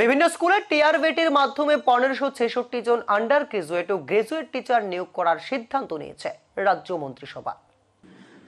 বিভিন্ন স্কুলে টিআরভেটির মাধ্যমে পনেরোশো ছেষট্টি জন আন্ডার গ্রাজুয়েট ও গ্রাজুয়েট টিচার নিয়োগ করার সিদ্ধান্ত নিয়েছে রাজ্য মন্ত্রিসভা।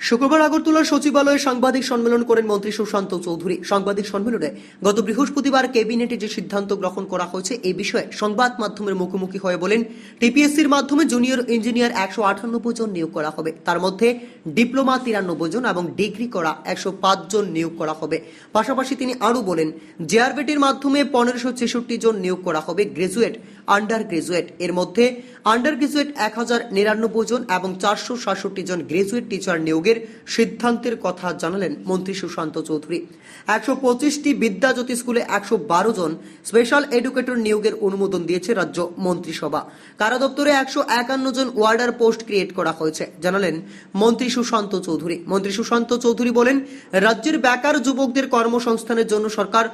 শুক্রবার আগরতলার সচিবালয়ে সাংবাদিক সম্মেলন করেন মন্ত্রী সুশান্ত চৌধুরী। সাংবাদিক সম্মেলনে গত বৃহস্পতিবার ক্যাবিনেটে যে সিদ্ধান্ত গ্রহণ করা হয়েছে এই বিষয়ে সংবাদ মাধ্যমের মুখোমুখি হয়ে বলেন, টিপিএসসির মাধ্যমে জুনিয়র ইঞ্জিনিয়ার একশো আটানব্বই জন নিয়োগ করা হবে। তার মধ্যে ডিপ্লোমা তিরানব্বই জন এবং ডিগ্রি করা একশো পাঁচ জন নিয়োগ করা হবে। পাশাপাশি তিনি আরও বলেন জেআরবিটির মাধ্যমে পনেরোশো ছেষট্টি জন নিয়োগ করা হবে। গ্রাজুয়েট আন্ডার গ্রাজুয়েট এর মধ্যে আন্ডার গ্রাজুয়েট এক হাজার নিরানব্বই জন এবং চারশো সাতষট্টি জন গ্রাজুয়েট টিচার নিয়োগের সিদ্ধান্তের কথা জানালেন মন্ত্রী সুশান্ত চৌধুরী। একশো পঁচিশটি বিদ্যাজ্যোতি স্কুলে একশো বারো জন স্পেশাল এডুকেটর নিয়োগের অনুমোদন দিয়েছে রাজ্য মন্ত্রিসভা। কারা দপ্তরে একশো একান্ন জন ওয়ার্ডার পোস্ট ক্রিয়েট করা হয়েছে জানালেন মন্ত্রী সুশান্ত চৌধুরী। মন্ত্রী সুশান্ত চৌধুরী বলেন, রাজ্যের বেকার যুবকদের কর্মসংস্থানের জন্য সরকার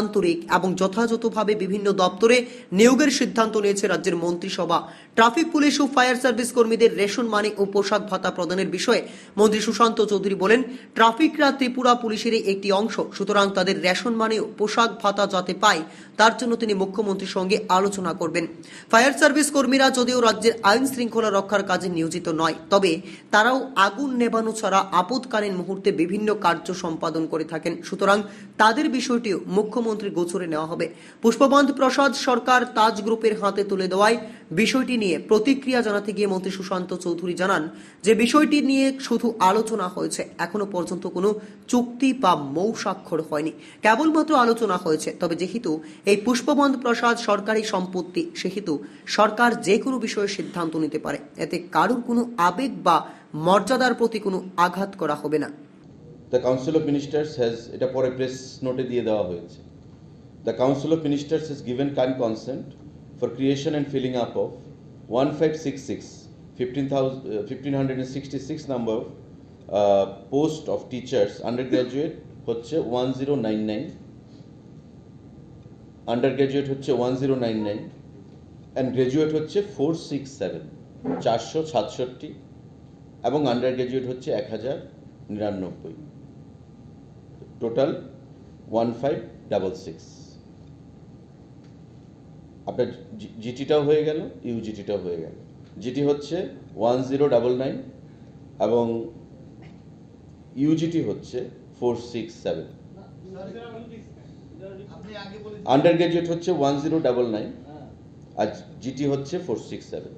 আন্তরিক এবং যথাযথভাবে বিভিন্ন দপ্তরে নিয়োগের সিদ্ধান্ত নিয়েছে রাজ্যের মন্ত্রিসভা। ট্রাফিক পুলিশ ও ফায়ার সার্ভিস কর্মীদের রেশন, মানি ও পোশাক ভাতা প্রদানের বিষয়ে মন্ত্রী সুশান্ত চৌধুরী বলেন, ট্রাফিকরা ত্রিপুরা পুলিশেরই একটি অংশ, সুতরাং তাদের রেশন, মানি ও পোশাক ভাতা যাতে পায়, তার জন্য তিনি মুখ্যমন্ত্রীর সঙ্গে আলোচনা করবেন। ফায়ার সার্ভিস কর্মীরা যদিও রাজ্যের আইন শৃঙ্খলা রক্ষার কাজে নিয়োজিত নয়, তবে তারাও আগুন নেবানো ছাড়া আপদকালীন মুহূর্তে বিভিন্ন কার্য সম্পাদন করে থাকেন, সুতরাং তাদের বিষয়টিও মুখ্যমন্ত্রী গোচরে নেওয়া হবে। পুষ্পবন্ধ প্রসাদ সরকার তাজ গ্রুপের হাতে তুলে দেওয়ায় বিষয়টি নিয়ে প্রতিক্রিয়া জানাতে গিয়ে মন্ত্রী সুশান্ত চৌধুরী জানান যে বিষয়টি নিয়ে শুধু আলোচনা হয়েছে। এখনও পর্যন্ত কোনো চুক্তি বা মৌ স্বাক্ষর হয়নি। কেবলমাত্র আলোচনা হয়েছে। তবে যেহেতু এই পুষ্পবন্ধ প্রসাদ সরকারি সম্পত্তি, সেহেতু সরকার যে কোনো বিষয়ে সিদ্ধান্ত নিতে পারে। এতে কারোর কোনো আবেগ বা মর্যাদার প্রতি কোনো আঘাত করা হবে না। The council of ministers has এটা পরে প্রেস নোটে দিয়ে দেওয়া হয়েছে। The council of ministers has given kind consent six number post of teachers under হচ্ছে one zero nine nine under হচ্ছে one zero nine nine and graduate হচ্ছে four six seven চারশো সাতষট্টি, এবং আন্ডার হচ্ছে এক হাজার নিরানব্বই। Total one five double six আপনার জিটিটাও হয়ে গেল ইউজিটিটাও হয়ে গেল। জিটি হচ্ছে ওয়ান জিরো ডাবল নাইন এবং ইউজিটি হচ্ছে four six seven under graduate হচ্ছে ওয়ান জিরো ডাবল নাইন আর জিটি হচ্ছে ফোর সিক্স সেভেন